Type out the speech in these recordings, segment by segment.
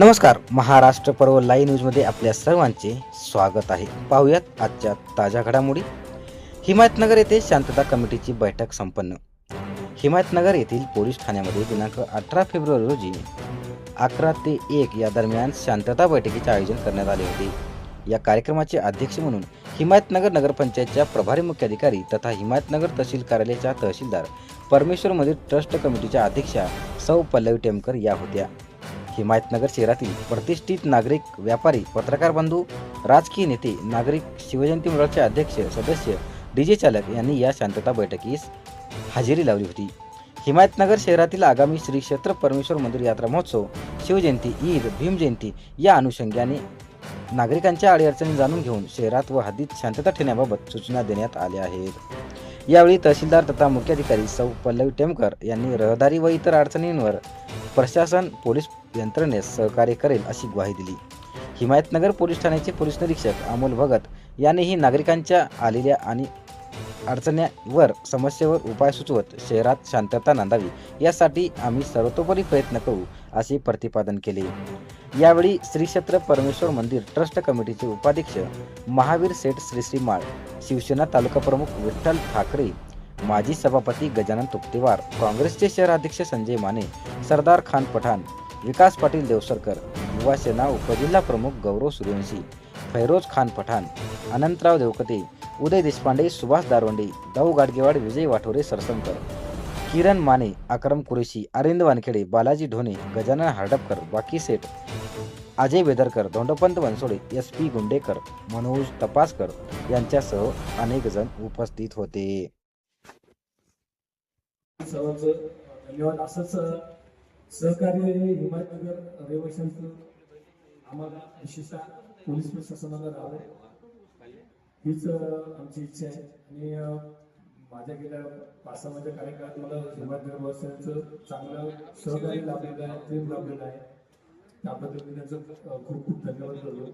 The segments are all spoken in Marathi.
नमस्कार महाराष्ट्र पर्व लाईव्ह न्यूजमध्ये आपल्या सर्वांचे स्वागत आहे. पाहूयात आजच्या ताज्या घडामोडी. हिमायतनगर येथे शांतता कमिटीची बैठक संपन्न. हिमायतनगर येथील पोलीस ठाण्यामध्ये दिनांक अठरा फेब्रुवारी रोजी अकरा ते एक या दरम्यान शांतता बैठकीचे आयोजन करण्यात आले होते. या कार्यक्रमाचे अध्यक्ष म्हणून हिमायतनगर नगरपंचायतच्या प्रभारी मुख्याधिकारी तथा हिमायतनगर तहसील कार्यालयाच्या तहसीलदार परमेश्वर मंदिर ट्रस्ट कमिटीच्या अध्यक्षा सौ पल्लवी टेमकर या होत्या. हिमायतनगर शहरातील प्रतिष्ठित नागरिक व्यापारी पत्रकार बंधू राजकीय नेते नागरिक शिवजयंती मंडळाचे अध्यक्ष सदस्य डीजे चालक यांनी या शांतता बैठकीस हजेरी लावली होती. हिमायतनगर शहरातील आगामी श्री क्षेत्र परमेश्वर मंदिर यात्रा महोत्सव शिवजयंती ईद भीमजयंती या अनुषंगाने नागरिकांच्या अडीअडचणी जाणून घेऊन शहरात व हद्दीत शांतता ठेवण्याबाबत सूचना देण्यात आल्या आहेत. यावेळी तहसीलदार तथा मुख्याधिकारी सौ पल्लवी टेमकर यांनी रहदारी व इतर अडचणींवर प्रशासन पोलीस यंत्रणेस सहकार्य करेल अशी ग्वाही दिली. हिमायतनगर पोलीस ठाण्याचे पोलीस निरीक्षक अमोल भगत यांनीही नागरिकांच्या आलेल्या आणि अडचण्यावर समस्येवर उपाय सुचवत शहरात शांतता नांदावी यासाठी आम्ही सर्वतोपरी प्रयत्न करू असे प्रतिपादन केले. यावेळी श्री क्षेत्र परमेश्वर मंदिर ट्रस्ट कमिटीचे उपाध्यक्ष महावीर सेठ श्री श्रीमाळ शिवसेना तालुका प्रमुख विठ्ठल ठाकरे माजी सभापती गजानन तुपतेवार काँग्रेसचे शहराध्यक्ष संजय माने सरदार खान पठाण विकास पाटील देवसरकर युवा सेना उपजिल्हा प्रमुख गौरव सूर्यवंशी फैरोज खान पठाण अनंतराव देवकते उदय देशपांडे सुभाष दारवंडे दाऊ गाडगेवाड विजय वाठोरे सरसंकर किरण माने अक्रम कुरेशी अरविंद वानखेडे बालाजी ढोणे गजानन हर्डपकर बाकी सेठ अजय वेदरकर धोंडपंत बनसोडे एस पी गुंडेकर मनोज तपासकर यांच्यासह अनेक जण उपस्थित होते. धन्यवाद. असंच सहकार्य हिमायतनगर रहिवाशांचं आम्हाला विशेषतः पोलीस प्रशासनाला राहावं. हीच आमची इच्छा आहे. आणि माझ्या गेल्या पाच सहा माझ्या कार्यकाळात मला हिमायतनगर वासियांचं चांगलं सहकार्य लाभलेलं आहे प्रेम लाभलेलं आहे. त्याबद्दल मी त्यांचं खूप खूप धन्यवाद करतो.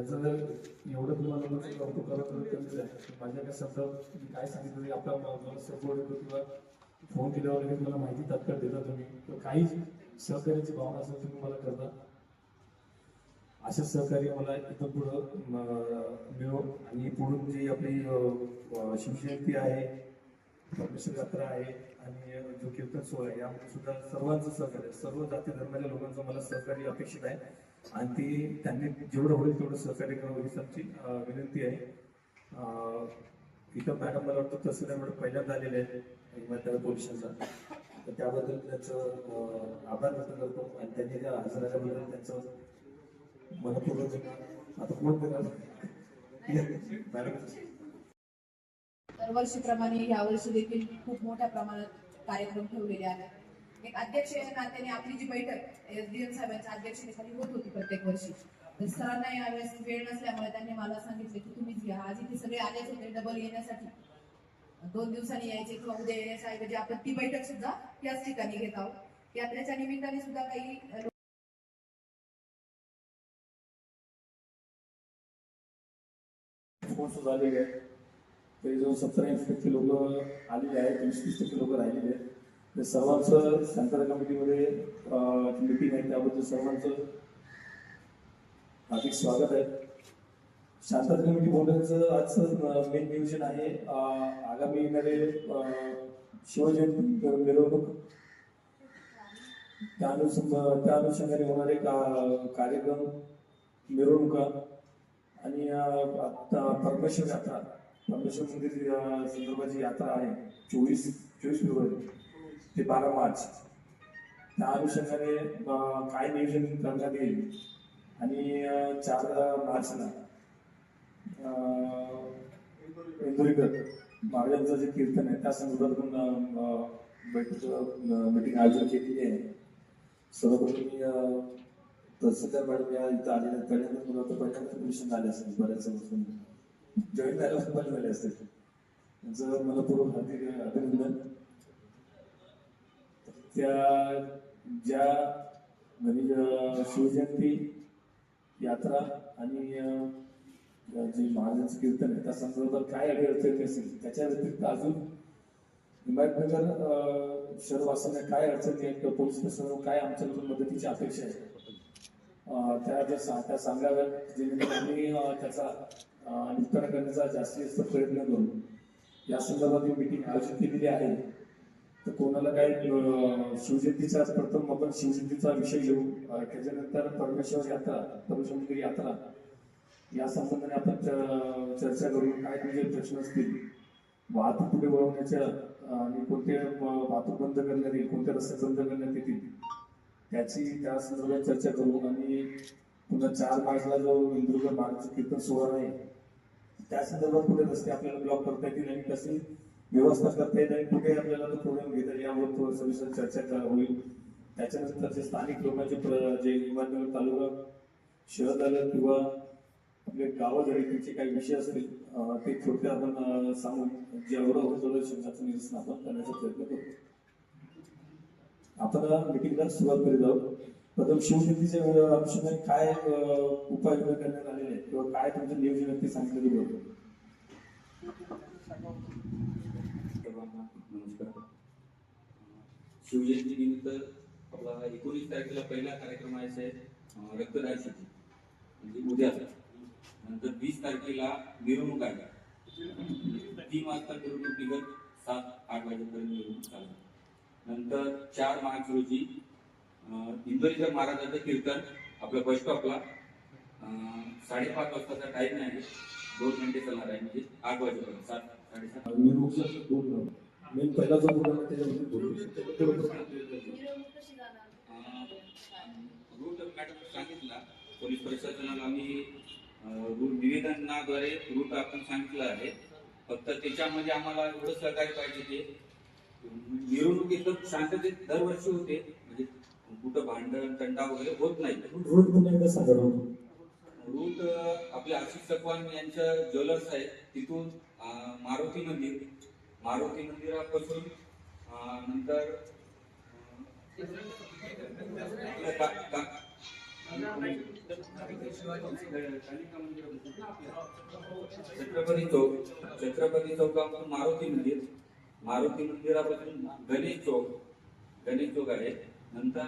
जर एवढं तुम्हाला कौतुक करत आहे माझ्या काय शब्दात मी काय सांगितलं तरी आपला सपोर्ट येतो किंवा फोन केल्यावर लगेच मला माहिती तात्काळ देता तुम्ही. तर काही सहकार्याची भावना असेल तुम्ही मला करता. असं सहकार्य मला इथं पुढं मिळो. आणि पुढून जी आपली शिवजयंती आहे परमेश्वर यात्रा आहे आणि जो कीर्तन सोहळा आहे यामध्ये सुद्धा सर्वांचं सहकार्य सर्व जाती धर्माच्या लोकांचं मला सहकार्य अपेक्षित आहे. आणि ती त्यांनी जेवढं होईल तेवढं सहकार्य करावं हीच आमची विनंती आहे. इथं मॅडम मला वाटतं तहसीलदार मॅडम पहिल्यांदा आलेले आहेत हिमायतनगर पोलिसांचा तर त्याबद्दल त्यांचं आभार व्यक्त करतो. आणि त्यांनी त्या हजरबद्दल त्यांचं मनपूर्वक धन्यवाद. आता कोण दरवर्षीप्रमाणे यावर्षी देखील खूप मोठ्या प्रमाणात कार्यक्रम ठेवलेले आहेत. एक अध्यक्ष या नात्याने आपली जी बैठक एसडीएम साहेबांच्या अध्यक्षतेखाली होत होती प्रत्येक वर्षी. तर सरांना यावेळेस वेळ नसल्यामुळे त्यांनी मला सांगितले की तुम्हीच घ्या. आज इथे सगळे आलेच होते डबल येण्यासाठी. दोन दिवसांनी यायचे किंवा उद्या येण्याच्या ऐवजी आपण ती बैठक सुद्धा याच ठिकाणी घेत आहोत. यात्रेच्या निमित्ताने सुद्धा काही अ, फोन आहेत जवळ सत्तर ऐंशी टक्के लोक आलेले आहेत वीस तीस टक्के लोक राहिलेले आहेत. तर सर्वांचं शांतता कमिटीमध्ये मिटिंग आहे त्याबद्दल सर्वांचं हार्दिक स्वागत आहे. शांतता कमिटी बोलण्याचं आजचं मेन नियोजन आहे. आगामी येणारे शिवजयंती मिरवणूक. त्या अनुषंग त्या अनुषंगाने होणारे का कार्यक्रम मिरवणुका. आणि आता परमेश्वर यात्रा परमेश्वर मंदिर संदर्भाची यात्रा आहे चोवीस चोवीस फेब्रुवारी ते बारा मार्च. त्या अनुषंगाने काय नियोजन करण्यात येईल आणि चार मार्चला इंदुरीकर महाराजांचं जे कीर्तन आहे त्या संदर्भात पण बैठक मीटिंग आयोजन केलेली आहे. सर्वप्रथम मी अं, मॅडम या इथं आलेल्या पहिल्यांदा मुलं वाटतं पहिल्यांदा कमिशन झाले असतील बऱ्याच वर्षांनी. जॉईन झाल्यावर पण झाले असतील त्यांचं मला मनपूर्वक हार्दिक अभिनंदन. त्या ज्या म्हणजे शिवजयंती यात्रा आणि जे महाराजांचं कीर्तन आहे त्या संदर्भात काय अडचणी असेल त्याच्या व्यतिरिक्त अजून हिमायतनगर अं, काय अडचणी आहेत किंवा पोलीस प्रशासनाला काय आमच्याकडून मदतीची अपेक्षा आहे? त्या ज्या सा- त्या सांगाव्यात जेणेकरून आम्ही त्याचा निपटारा करण्याचा जास्तीत जास्त प्रयत्न करू. या संदर्भात मी मिटिंग आयोजित केलेली आहे. तर कोणाला काही शिवजयंतीचा प्रथम आपण शिवजयंतीचा विषय घेऊ. त्याच्यानंतर परमेश्वर यात्रा परमेश्वर यात्रा. या संबंधाने आपण च- चर्चा करू. काय तुझे प्रश्न असतील? वाहतूक पुढे वळवण्याच्या आणि कोणते वाहतूक बंद करण्यात येईल कोणते रस्ते बंद करण्यात येतील? त्याची त्या संदर्भात चर्चा करू आणि पुन्हा चार मार्चला जो इंदुर्ग मार्च कीर्तन सोहळा आहे त्या संदर्भात कुठे रस्ते आपल्याला ब्लॉक करता येतील आणि कशी व्यवस्था करता येईल आणि कुठे आपल्याला तो प्रोग्राम घेता येईल. यावर थोडं सविस्तर चर्चा करा- होईल. त्याच्यानंतर जे स्थानिक लोकांचे प्र- जे हिमायतनगर तालुका शहर झालं किंवा आपले गावं जरी त्यांचे काही विषय असतील ते थोडक्यात आपण सांगून जेवढं होतं तेवढं शब्दाचं निरसन आपण करण्याचा प्रयत्न करतो आपण मिटिंगला सुरुवात करीत आहोत. प्रथम शिवशक्तीच्या अनुषंगाने काय उपाययोजना करण्यात आलेले आहेत किंवा काय तुमचं नियोजन ते सांगितलं होतं? सर्वांना नमस्कार. शिवजयंती निमित्त आपला एकोणीस तारखेला पहिला कार्यक्रम आहे साहेब रक्तदान शिबिर. म्हणजे उद्या. नंतर वीस तारखेला मिरवणूक आहे. तीन वाजता मिरवणूक निघत सात आठ वाजेपर्यंत मिरवणूक चालू नंतर चार मार्च रोजी इंदोरीकर महाराजांचं कीर्तन आपल्या बस स्टॉपला साडेपाच वाजताचा टाइम आहे. दोन घंटे चालणार आहे म्हणजे आठ वाजेपर्यंत. सात साडेसात. दोन त्याच्यामध्ये बोलू रूट मॅडम सांगितला पोलीस प्रशासनाला आम्ही रूट निवेदनाद्वारे रूट आपण सांगितलं आहे. फक्त त्याच्यामध्ये आम्हाला एवढं सहकार्य पाहिजे ते मिरवणुकीत शांततेत दरवर्षी होते. म्हणजे कुठं भांडण तंटा वगैरे होत नाही. पुन्हा एकदा. रूट अं, आपले आशिष चकवान यांचं ज्वेलर्स आहे तिथून मारुती मंदिर. मारुती मंदिरापासून नंतर छत्रपती चौक छत्रपती चौकापासून मारुती मंदिर. मारुती मंदिरापासून गणेश चौक गणेश चौक आहे. नंतर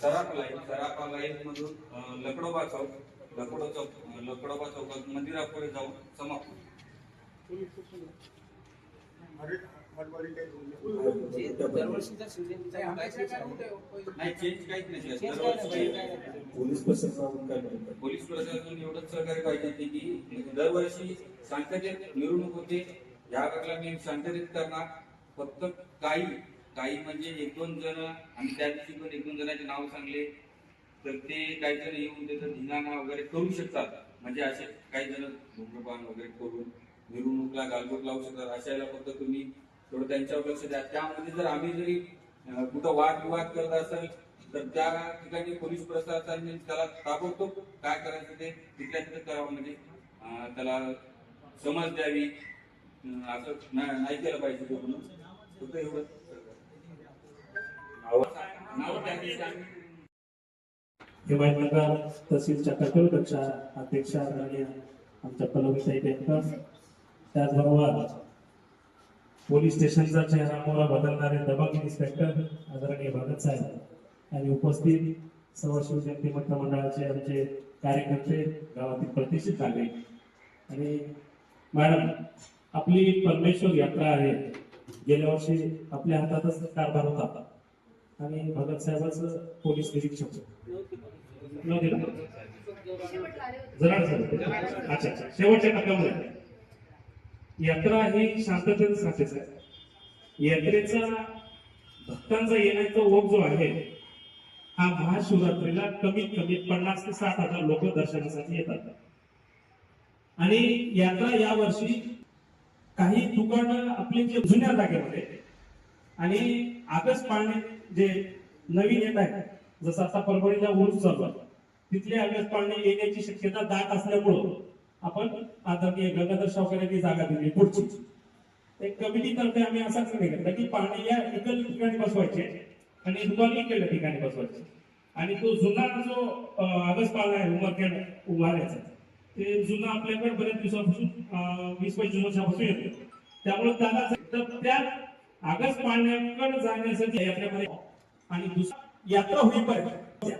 सराफा लाईन सराफा लाईन मधून लकडोबा चौक लकडो चौक लकडोबा चौकात मंदिरापुढे जाऊन समाप्त. नाही चेंज काहीच नाही. पोलीस प्रशासनाकडून काय म्हणतात पोलीस प्रशासन एवढंच सहकार्य पाहिजे की म्हणजे दरवर्षी शांततेत मिरवणूक होते. या वेळेला मी संचलित करणार. फक्त काही काही म्हणजे एक दोन जण आणि त्या दिवशी पण एक दोन जणांचे नाव सांगले तर ते काही जण येऊन त्याचं धिंगाणा वगैरे करू शकतात. म्हणजे असे काही जण धूम्रपान वगैरे करून मिरवणूकला गालबोट लावू शकतात. अशाला फक्त तुम्ही थोडं त्यांच्यावर लक्ष द्या. त्यामध्ये जर आम्ही जरी कुठं कुठं वादविवाद करत असेल तर त्या ठिकाणी पोलीस प्रशासनाने त्याला ताबडतोब काय करायचं ते तिथल्या तिथे करावं. म्हणजे त्याला समज द्यावी. असं ना- नाही केलं पाहिजे ते म्हणून. फक्त एवढं. नाव त्या दिवशी आम्ही हिमायतनगर तहसीलच्या कक्षा अध्यक्षा आदरणीय आमच्या पलवीताई बँकर त्याचबरोबर पोलीस स्टेशनचा चेहरा मोहरा बदलणारे दबंग इन्स्पेक्टर आदरणीय भगत साहेब आणि उपस्थित सर्व शिवजयंती मंडळाचे आमचे कार्यकर्ते गावातील प्रतिष्ठित नागरिक. आणि मॅडम आपली परमेश्वर यात्रा आहे. गेल्या वर्षी आपल्या हातातच कारभार होता. आणि भगत साहेबांचं पोलीस निरीक्षक जरा अच्छा अच्छा. शेवटच्या टप्प्यामध्ये. यात्रा ही शांततेच साठीच आहे. यात्रेचा भक्तांचा येण्याचा ओघ जो आहे हा महाशिवरात्रीला कमीत कमी पन्नास ते साठ हजार लोक दर्शनासाठी येतात. आणि यात्रा या वर्षी काही दुकानं आपले जे जुन्या जागेमध्ये आणि आगस्ट पाळणे जे नवीन येत आहेत जसं आता परभणीला ऊस चालू आहे तिथले आगस्ट पाळणे येण्याची शक्यता दाट असल्यामुळं आपण आदरणीय गंगाधर शावकऱ्यांनी जागा दिली पुढची. एक कमिटी तर्फे आम्ही असाच नाही घेतला की पाळणे या इकडल्या ठिकाणी बसवायचे आणि दुकान इकडल्या ठिकाणी बसवायचे. आणि तो जुना जो आगस पाळणा आहे उमरखेड उभारायचा. ते जुनं आपल्याकडे बऱ्याच दिवसापासून वीस पंचवीस वर्षापासून येतो. त्यामुळे त्याला तर त्या आगस्ट पाण्याकडे जाण्यासाठी यात्रेमध्ये आणि दुसरा यात्रा होईपर्यंत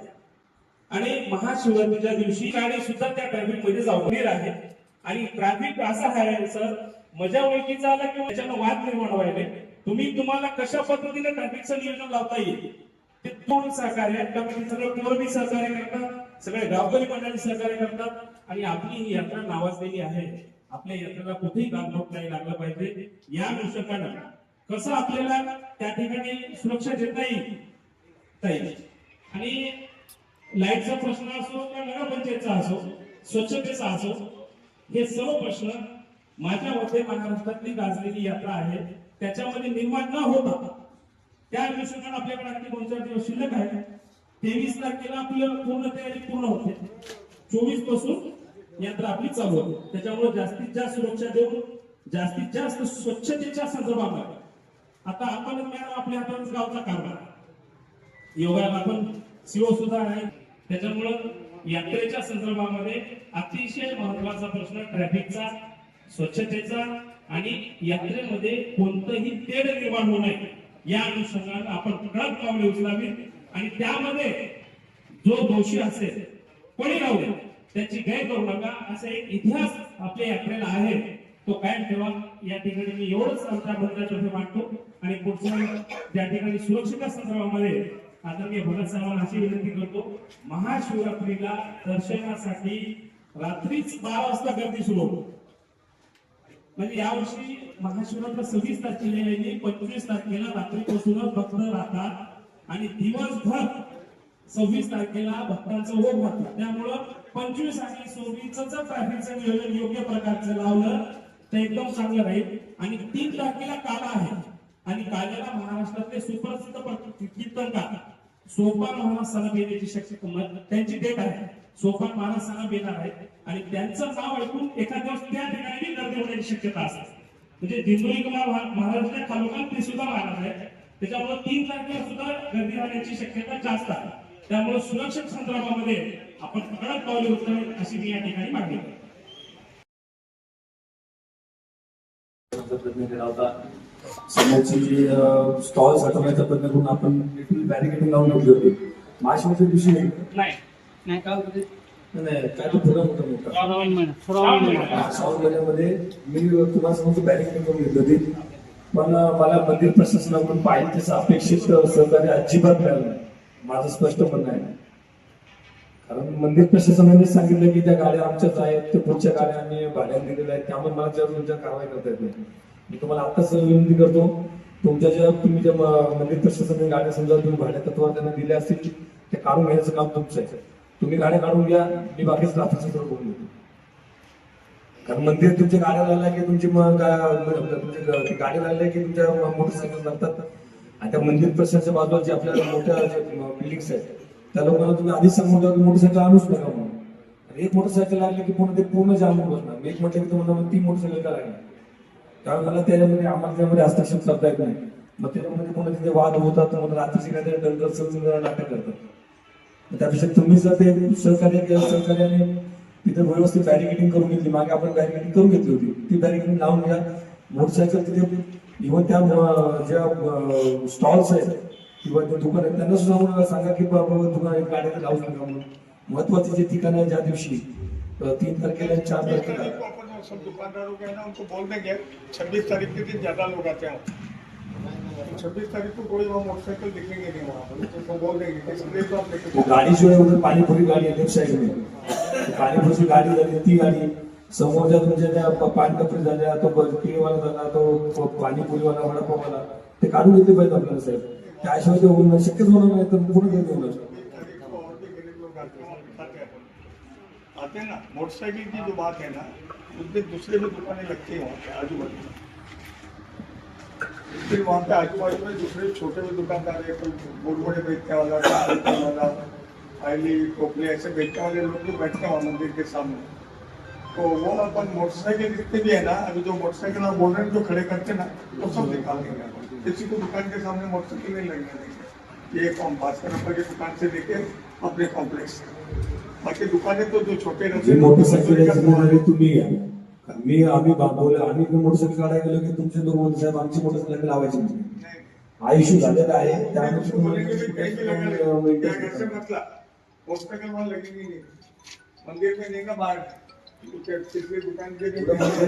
आणि महाशिवरात्रीच्या दिवशी गाडी सुद्धा त्या ट्रॅफिकमध्ये जाऊन आहे. आणि ट्रॅफिक असा आहे सर मजा ओळखीचा आला किंवा त्याच्यानं वाद निर्माण व्हायले तुम्ही तुम्हाला कशा पद्धतीने ट्रॅफिकचं नियोजन लावता येईल? ते पूर्ण सहकार्य सगळं पूर्वी सहकार्य करतात सगळे गावकरी मंडळी सहकार्य करतात. आणि आपली ही यात्रा नावाजलेली आहे. आपल्या यात्रेला कुठेही गालबोट नाही लागला पाहिजे. या अनुषंगानं कसं आपल्याला त्या ठिकाणी सुरक्षा देता येईल? ताई. आणि लाईटचा प्रश्न असो किंवा नगरपंचायतचा असो स्वच्छतेचा असो हे सर्व प्रश्न माझ्या मते महाराष्ट्रातली गाजलेली यात्रा आहे. त्याच्यामध्ये निर्माण न होता त्या अनुषंगाने आपल्याकडे आणखी दोन चार दिवस शिल्लक आहे. तेवीस तारखेला आपलं पूर्ण तयारी पूर्ण होते. चोवीसपासून यात्रा आपली चालू होते. त्याच्यामुळे जास्तीत जास्त सुरक्षा देऊन जास्तीत जास्त स्वच्छतेच्या संदर्भात आता आपण मॅडम आपल्या हातातच गावचा कारभार. योगाला आपण सीओ सुद्धा आहे त्याच्यामुळं यात्रेच्या संदर्भामध्ये अतिशय महत्त्वाचा प्रश्न ट्रॅफिकचा स्वच्छतेचा आणि यात्रेमध्ये कोणतंही तेढ निर्माण होऊ नये. या अनुषंगाने आपण कडक पावले उचलावी आणि त्यामध्ये जो दोषी असेल कोणी राहू त्याची गैर करू नका. असा एक इतिहास आपल्या यात्रेला आहे. तो कायम ठेवा. या ठिकाणी मी एवढंच आमच्या मंडळातर्फे मांडतो. आणि पुढच्या ज्या ठिकाणी सुरक्षित संदर्भामध्ये आदरणीय भगत साहेबांना अशी विनंती करतो महाशिवरात्रीला दर्शनासाठी रात्रीच बारा वाजता गर्दी सुरू होतो. म्हणजे यावर्षी महाशिवरात्र सव्वीस तारखेला येईल पंचवीस तारखेला रात्रीपासूनच भक्त राहतात. आणि दिवसभर सव्वीस तारखेला भक्तांचं ओघ वाटतं त्यामुळं पंचवीस आणि सव्वीस ट्रॅफिकचं नियोजन योग्य प्रकारचं लावलं तर एकदम चांगलं राहील. आणि तीन तारखेला काला आहे. आणि काल्याला महाराष्ट्रातले सुप्रसिद्ध प्र- कीर्तनकार सोपान महाराज सणप येण्याची शक्यता त्यांची डेट आहे. सोपान महाराज सणप येणार आहेत आणि त्यांचं नाव ऐकून एका दिवस त्या ठिकाणी गर्दी होण्याची शक्यता असते. म्हणजे दिंडोरी महाराजांच्या खालोखाल ते सुद्धा महाराज आहेत. त्याच्यामुळे तीन तारखेला सुद्धा गर्दी राहण्याची शक्यता जास्त आहे. त्यामुळे सुरक्षित संदर्भामध्ये आपण कडक पावले उचलावी अशी मी या ठिकाणी मागणी करतो. करण्याचा प्रयत्न केला होता समोरची जी स्टॉल्स हटवण्याचा प्रयत्न करून आपण लिटिल बॅरिकेडिंग लावून ठेवली होती. मार्चच्या दिवशी नाही. नाही. नाही, काय तो? प्रोग्राम होता मोठा श्रावण महिना. श्रावण महिन्यामध्ये मी तुम्हाला समोर बॅरिकेडिंग करून घेतली होती. पण मला मंदिर प्रशासनाकडून पाहिजे तसं अपेक्षित सहकार्य अजिबात मिळालं नाही. माझं स्पष्ट म्हणणं आहे. कारण मंदिर प्रशासनाने सांगितलं की त्या गाड्या आमच्याच आहेत त्या पुढच्या गाड्या आम्ही भाड्याने दिलेल्या आहेत. त्यामुळे मला जर तुमच्या कारवाई करता येत नाही. मी तुम्हाला आत्ताच विनंती करतो तुमच्या ज्या तुम्ही ज्या म- मंदिर प्रशासनाने गाड्या समजा तुम्ही भाड्या तत्वावर त्यांना दिल्या असतील ते काढून घ्यायचं काम तुमचं आहे. तुम्ही गाड्या काढून घ्या मी बाकीच ट्राफिकचं सर्व बघून घेतो. कारण मंदिर तुमच्या गाड्या लागल्या की तुमची मग तुमची गाडी लागल्या की तुमच्या मोटरसायकल लागतात. आणि त्या मंदिर प्रशासनाच्या बाजूला जे आपल्या मोठ्या बिल्डिंग्स आहेत त्या लोकांना तुम्ही आधीच सांगून द्या मोटरसायकल आणूच नका म्हणून. एक मोटरसायकल लागली की पुन्हा ते पूर्ण जाम होऊन बसणार एक म्हटलं की तुम्हाला ती तीन मोटरसायकल का लागली मला त्याच्यामध्ये आम्हाला त्यामध्ये हस्तक्षेप करता येत नाही. मग त्याच्यामध्ये कोणा तिथे वाद होतात मग रात्रीचे काहीतरी दंड जरा नाटक करतात. त्यापेक्षा तुम्ही जर ते सहकार्य केलं सहकार्याने तिथे व्यवस्थित बॅरिकेडिंग करून घेतली मागे आपण बॅरिकेडिंग करून घेतली होती ती बॅरिकेडिंग लावून घ्या. मोटरसायकल तिथे इव्हन त्या ज्या स्टॉल्स आहेत किंवा ते दुकान आहेत त्यांना सुद्धा म्हणून सांगा की बाबा दुकान गाड्या लावू नका म्हणून. महत्वाची जे ठिकाण आहे ज्या दिवशी तीन तारखेला चार तारखेला. दुकानदारों के है ना उनको बोल देंगे छब्बीस तारीख के दिन ज्यादा लोग आते हैं छब्बीस तारीख को कोई वहाँ मोटरसाइकिल दिखेंगे नहीं वहाँ पर उनको बोल देंगे वो गाडी जो आहे उधर पाणीपुरी गाडी आहे लेफ्ट में पाणीपुरीची गाडी झाली ती गाडी. समोरच्या तुमच्या त्या प- पानकपरी झाल्या तो टीवाला झाला तो पाणीपुरीवाला वडापाववाला. ते काढून घेतले पाहिजे आपल्याला साहेब. त्याशिवाय ते होऊन शक्यच होणार नाही तर पुढे गेले होणार भी आते ना मोटरसाइकिल की जो बात है ना उसमें दूसरे में दुकानें लगती हैं वहाँ पे आजू बाजू फिर वहाँ पे आजू बाजू में दूसरे छोटे भी दुकानदार है कोई बड़े बड़े बेचने वाला चाय बेचने वाला आईली टोपले ऐसे बेचने वाले लोग भी बैठते हैं मंदिर के सामने. तो वो अपन मोटरसाइकिल जितने भी है ना अभी जो मोटरसाइकिल आप बोल रहे हैं जो खड़े करते ना वो सब निकाल देंगे। किसी को दुकान के सामने मोटरसाइकिल नहीं लगने देंगे ये कौन भास्कर अप्पा की दुकान से लेके अपने कॉम्प्लेक्स बाकी दुकानें तो जो छोटे मोटरसायकल तुम्ही मी आम्ही बांबवलं आम्ही मोटरसायकल काढायला गेलो की तुमचे दोन बोलले साहेब आमची मोटरसायकल लावायची नाही नहीं, हा इश्यू झालेला आहे. नहीं, त्यामुळे उसको बोलेंगे भी कहीं भी लगा ले, तुम्ही या घर से मत ला मोटरसाइकिल वहां लगी हुई है मंदिर में नहीं का बाहर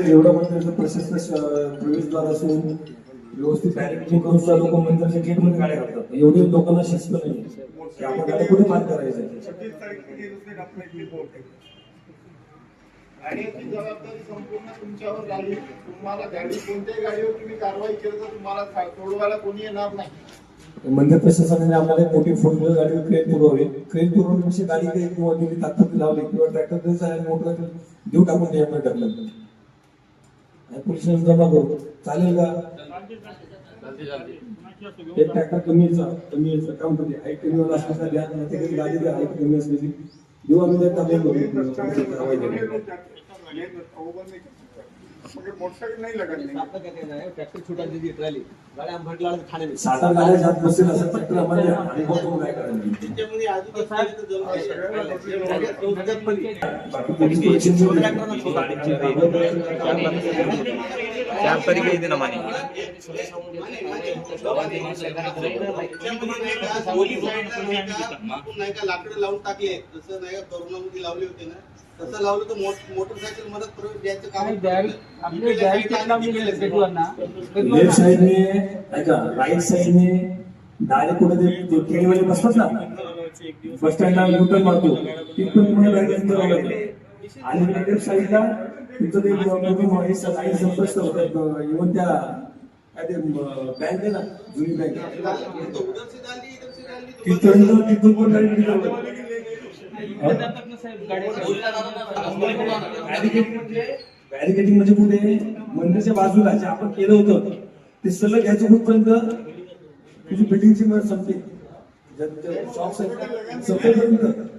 एवढं म्हणजे प्रशस्त प्रवेशद्वार असून व्यवस्थित करून सुद्धा लोक गाड्या घालतात. एवढी लोकांना शिस्त नाही आपण गाड्या कुठे पार्क करायचं आणि तारीख जबाबदारी संपूर्ण तुमच्यावर तुम्हाला गाडी कोणत्याही गाडीवर तुम्ही कारवाई केली तर तुम्हाला सोडवायला कोणी येणार नाही. मंदिर प्रशासनाने आम्हाला एक मोठी फोर व्हीलर गाडी क्रेन पुरवली. क्रेन पुरवून पुरवण्याची गाडी काही किंवा तुम्ही तात्पुरती लावली किंवा ट्रॅक्टर द्यायचा मोटर देऊ टाकून त्याच्यामध्ये टाकलं आणि पोलिसांना जमा करू चालेल का? एक ट्रॅक्टर कमी कमी यायचा काम करते हाईट कमी वाला असल्याचा द्या. नाही गाडी द्या हाईट कमी असल्याची देऊ आम्ही त्या टाकून मोटरसाइकिल नहीं लगा ट्रॅक्टर छोटा ट्रॅली सात गाड्या जात बसेल असं ट्रॅक्टर आम्हाला. आणि मग काय चार तारीख येते ना माने लाकडं लावून टाकले जसं नाही का करोनामध्ये लावले होते ना तसं लावलं तर मोट- मोटरसायकल मदत प्रवेश द्यायचं काम लेफ्ट साईडने ऐका राईट साईडने डायरेक्ट कुठे ते ट्रेनवाले बसतात ना बस स्टँडला युटर्न मारतो तिथून तुम्हाला करावं लागेल आणि लेफ्ट साईडला तिथं ते लाईन संपर्क होतात इव्हन त्या काय ते बँक आहे ना जुनी बँक तो उधर से डाली इधर से डाली तो तिथून पण गाडी. बॅरिकेडिंग म्हणजे बॅरिकेडिंग म्हणजे कुठे? मंदिरच्या बाजूला जे आपण केलं होतं ते सलग घ्यायचं कुठपर्यंत? तुझी बिल्डिंगची संपते शॉप्स आहेत संपेपर्यंत